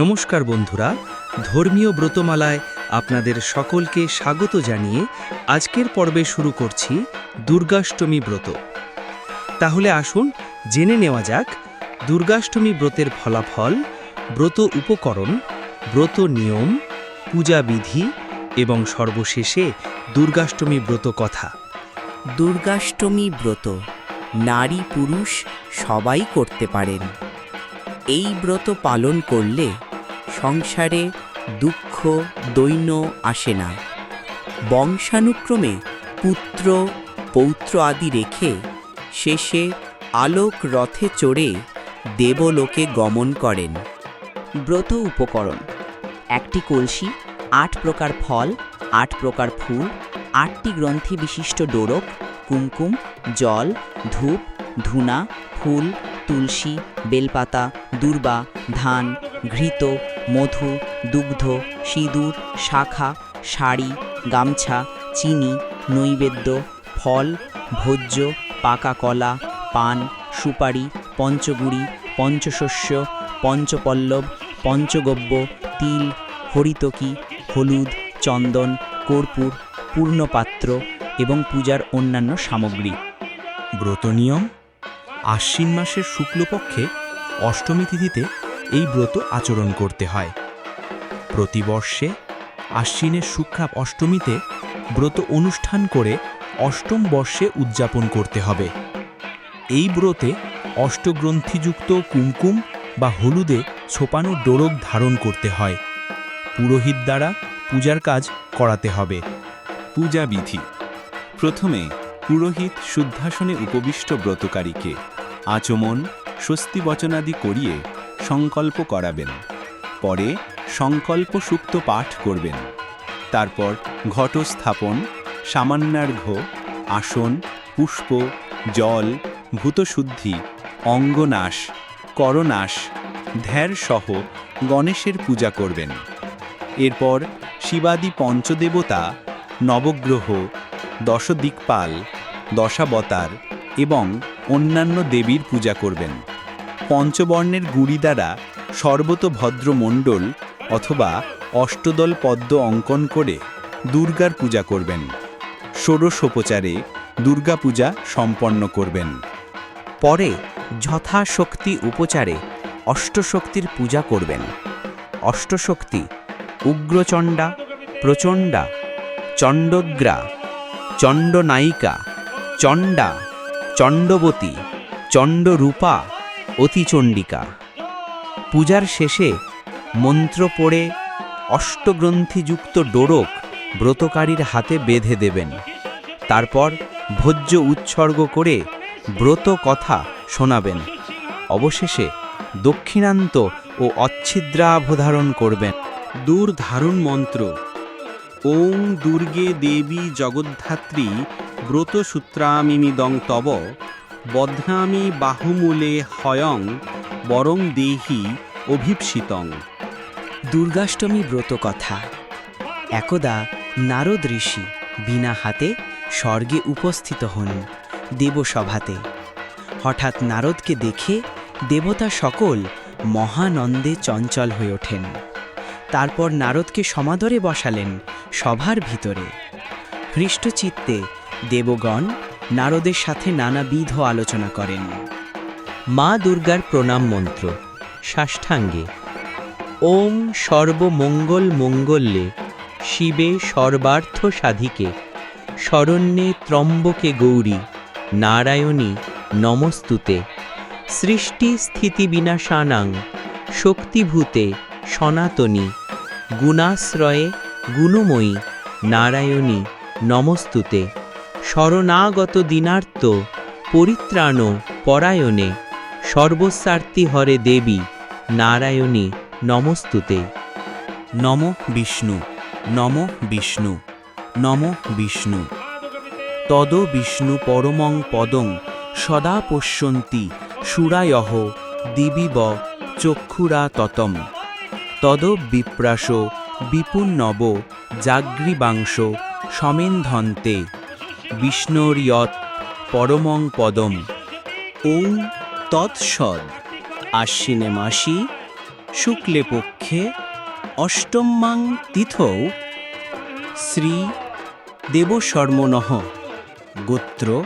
নমস্কার বন্ধুরা, ধর্মীয় ব্রতমালায় আপনাদের সকলকে স্বাগত জানিয়ে আজকের পর্বে শুরু করছি দুর্গাষ্টমী ব্রত। তাহলে আসুন জেনে নেওয়া যাক, দুর্গাষ্টমী ব্রতের ফলাফল, ব্রত উপকরণ, ব্রত নিয়ম, পূজা বিধি এবং সর্বশেষে দুর্গাষ্টমী ব্রত কথা। দুর্গাষ্টমী ব্রত, নারী পুরুষ সবাই করতে পারেন। এই ব্রত পালন করলে সংসারে দুঃখ, দৈন্য আসে না। বংশানুক্রমে পুত্র, পৌত্র আদি রেখে শেষে আলোক রথে চড়ে দেবলোকে গমন করেন। ব্রত উপকরণ, একটি কলসি, আট প্রকার ফল, আট প্রকার ফুল, আটটি গ্রন্থি বিশিষ্ট ডোরক, কুমকুম, জল, ধূপ, ধুনা, ফুল তুলসী, বেলপাতা, দূর্বা, ধান, ঘৃত, মধু, দুগ্ধ, সিঁদুর, শাখা, শাড়ি, গামছা, চিনি, নৈবেদ্য, ফল, ভোজ্য, পাকা কলা, পান, সুপারি, পঞ্চগুড়ি, পঞ্চশস্য, পঞ্চপল্লব, পঞ্চগব্য, তিল, হরিতকি, হলুদ, চন্দন, কর্পূর, পূর্ণপাত্র এবং পূজার অন্যান্য সামগ্রী। ব্রত নিয়ম? আশ্বিন মাসের শুক্লপক্ষে অষ্টমী তিথিতে এই ব্রত আচরণ করতে হয়। প্রতিবর্ষে আশ্বিনের শুক্রাপ অষ্টমীতে ব্রত অনুষ্ঠান করে অষ্টম বর্ষে উদযাপন করতে হবে। এই ব্রতে অষ্টগ্রন্থিযুক্ত কুমকুম বা হলুদে ছোপানো ডোরক ধারণ করতে হয়। পুরোহিত দ্বারা পূজার কাজ করাতে হবে। পূজা বিধি। প্রথমে পুরোহিত শুদ্ধাসনে উপবিষ্ট ব্রতকারীকে আচমন স্বস্তি বচনাদি করিয়ে সংকল্প করাবেন। পরে সংকল্প সুক্ত পাঠ করবেন। তারপর ঘট স্থাপন সামান্যার্ঘ্য, আসন, পুষ্প, জল, ভূতশুদ্ধি, অঙ্গনাশ, করনাশ, ধ্যারসহ গণেশের পূজা করবেন। এরপর শিবাদি পঞ্চদেবতা, নবগ্রহ, দশদিকপাল দশাবতার এবং অন্যান্য দেবীর পূজা করবেন। পঞ্চবর্ণের গুড়ি দ্বারা সর্বতভদ্র মণ্ডল অথবা অষ্টদল পদ্ম অঙ্কন করে দুর্গার পূজা করবেন। ষোড়শোপচারে দুর্গাপূজা সম্পন্ন করবেন। পরে যথাশক্তি উপচারে অষ্টশক্তির পূজা করবেন। অষ্টশক্তি, উগ্রচণ্ডা, প্রচণ্ডা, চণ্ডগ্রা, চণ্ডনায়িকা চণ্ডা, চণ্ডবতী, চণ্ডরূপা, অতিচণ্ডিকা। পূজার শেষে মন্ত্র পড়ে অষ্টগ্রন্থিযুক্ত ডোরক ব্রতকারীর হাতে বেঁধে দেবেন। তারপর ভোজ্য উৎসর্গ করে ব্রত কথা শোনাবেন। অবশেষে দক্ষিণান্ত ও অচ্ছিদ্রাভধারণ করবেন। দূর ধারণ মন্ত্র। ওং দুর্গে দেবী জগদ্ধাত্রী ব্রতসূত্রামিমিদং তব, বধ্নামি বাহুমূলে হয়ং, বরং দেহি অভীপ্সিতং। দুর্গাষ্টমী ব্রত কথা একদা নারদ ঋষি বিনা হাতে স্বর্গে উপস্থিত হন দেবসভাতে। হঠাৎ নারদকে দেখে দেবতা সকল মহানন্দে চঞ্চল হয়ে ওঠেন। তারপর নারদকে সমাদরে বসালেন সভার ভিতরে। হৃষ্টচিত্তে দেবগণ নারদের সাথে নানাবিধ আলোচনা করেন। মা দুর্গার প্রণাম মন্ত্র, সাষ্টাঙ্গে। ওম সর্বমঙ্গল মঙ্গল্যে, শিবে সর্বার্থ সাধিকে, শরণ্যে ত্রম্বকে গৌরী, নারায়ণী নমস্তুতে। সৃষ্টি স্থিতি বিনাশানাং, শক্তিভূতে সনাতনী, গুণাশ্রয়ে গুণময়ী, নারায়ণী নমস্তুতে। শরণাগত দিনার্ত, পরিত্রাণ, পরায়ণে, সর্বস্বার্থী হরে দেবী, নারায়ণী, নমস্তুতে। নম বিষ্ণু নম বিষ্ণু নম বিষ্ণু। তদ বিষ্ণু পরমং পদং, সদা পশ্যন্তি, সুরায়হ, দিবিব, চক্ষুরা ততম। তদ বিপ্রাস, বিপুন্নব জাগ্রীবাংশ সমেন্ধন্তে। বিষ্ণুরিয়ৎ পরমং পদম। ওং তৎসদ আশ্বিনে মাসি শুক্লে পক্ষে অষ্টমাং তিথৌ শ্রী দেবশর্মনহ গোত্র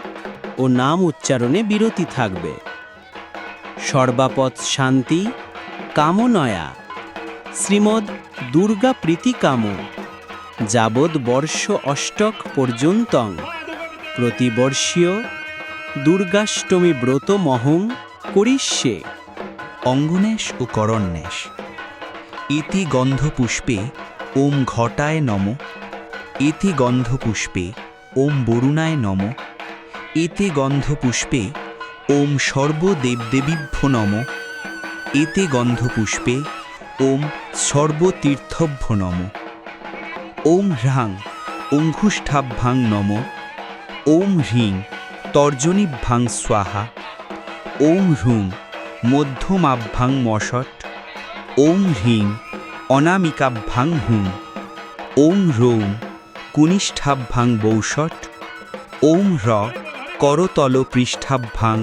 ও নাম উচ্চারণে বিরতি থাকবে। সর্বাপদ শান্তি কামনয়া। শ্রীমদ দুর্গা প্রীতি কাম। যাবৎ বর্ষ অষ্টক পর্যন্তং। প্রতিবর্ষীয় দুর্গাষ্টমী ব্রত মহং করিষ্যে। অঙ্গনেশ ও করণ্যেশ। ইতি গন্ধপুষ্পে ওম ঘটায় নম। ইতি গন্ধপুষ্পে ওম বরুণায় নম। এতে গন্ধপুষ্পে ওম সর্বদেবদেবীভ্য নম। এতে গন্ধপুষ্পে ওম সর্বতীর্থভ্য নম। ওম হ্রাং অঙ্ঘুষ্ঠাভ্যাং নম। ওম হ্রিং তর্জনীভ্যাং স্বাহা। ওম হ্রুং মধ্যমাভ্যাং মশট ওম হ্রিং অনামিকাভ্যাং হুং। ওম রৌং কুনিষ্ঠাভ্যাং বৌষট। ওম হ্র করতল পৃষ্ঠাভ্যাং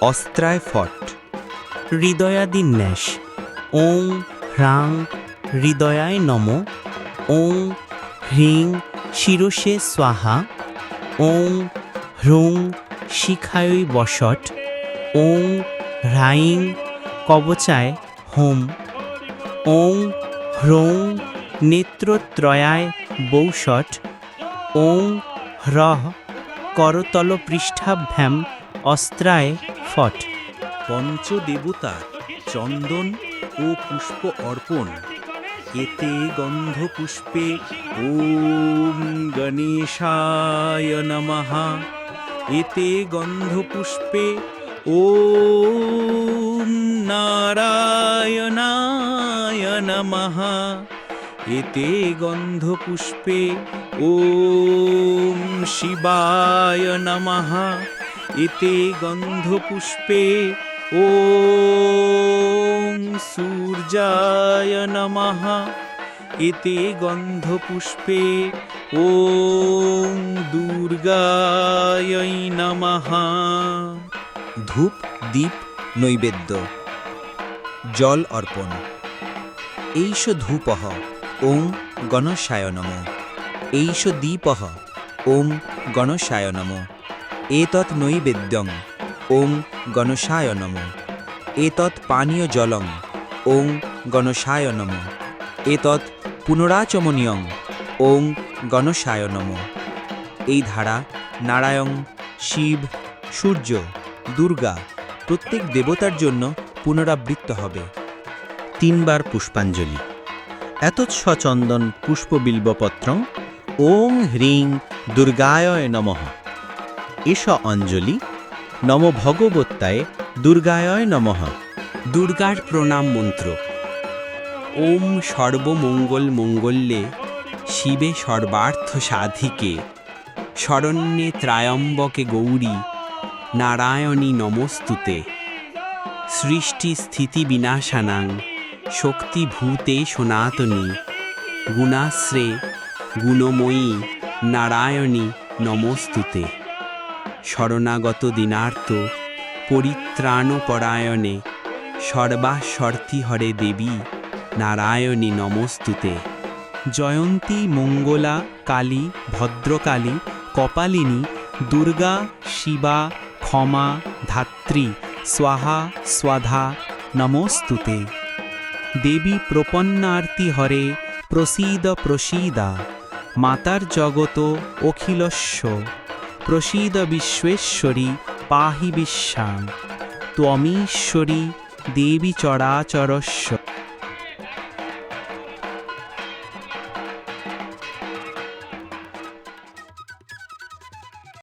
অস্ত্রায় ফট। হৃদয়াদিন্যাস ওং হ্রাং হৃদয়ায় নম। ওং হ্রিং শিরসে স্বাহা। ওং হ্রুং শিখায়ই বসট, ওং হ্রাইং কবচায় হোম, ওং হ্রৌং নেত্রত্রয়ায় বৌষট, ওং হ্রহ করতল পৃষ্ঠাভ্যাম অস্ত্রায় ফট। পঞ্চদেবতা, চন্দন ও পুষ্প অর্পণ। এতে গন্ধ পুষ্পে ওম গণেশায় নমঃ। এতে গন্ধ পুষ্পে ওম নারায়ণায় নমঃ। এতে গন্ধ পুষ্পে ওম শিবায় নমঃ। এতে গন্ধ পুষ্পে ওম সূর্যায় নমঃ এতে গন্ধ পুষ্পে ওম দুর্গায় নমঃ। ধূপ, দীপ, নৈবেদ্য, জল অর্পণ। এইষ ধূপঃ ওং গণসায় নম। এইষ দীপঃ ওং গণসায় নম। এতৎ নৈবেদ্যং ওং গণসায় নম। এতৎ পানীয় জলং, ওং গণসায় নম। এতৎ পুনরাচমনীয়ং, ওং গণসায় নম। এই ধারা, নারায়ণ, শিব, সূর্য, দুর্গা প্রত্যেক দেবতার জন্য পুনরাবৃত্ত হবে। তিনবার পুষ্পাঞ্জলি। এতৎস চন্দন পুষ্পবিল্বপত্রং, ওং হ্রিং দুর্গায় নমঃ। এষ অঞ্জলি, নম ভগবত্তায় দুর্গায় নমঃ। দুর্গার প্রণাম মন্ত্র। ওম সর্বমঙ্গল মঙ্গল্যে শিবে সর্বার্থ সাধিকে। শরণ্যে ত্রায়ম্বকে গৌরী, নারায়ণী নমস্তুতে। সৃষ্টি স্থিতি বিনাশানাং শক্তিভূতে সনাতনী। গুণাশ্রে, গুণময়ী, নারায়ণী নমস্তুতে। শরণাগত দিনার্থ পরিত্রাণপরায়ণে। সর্বাশর্তি হরে দেবী, নারায়ণী নমস্তুতে। জয়ন্তী মঙ্গলা কালী ভদ্রকালী কপালিনী দুর্গা শিবা ক্ষমা ধাত্রী স্বাহা স্বাধা নমস্তুতে। দেবী প্রপন্নার্তি হরে প্রসীদ প্রসীদা, মাতার জগত অখিলস্য। প্রসীদ বিশ্বেশ্বরী পাহি বিশ্বাং ত্বমীশ্বরী দেবী চরাচরস্য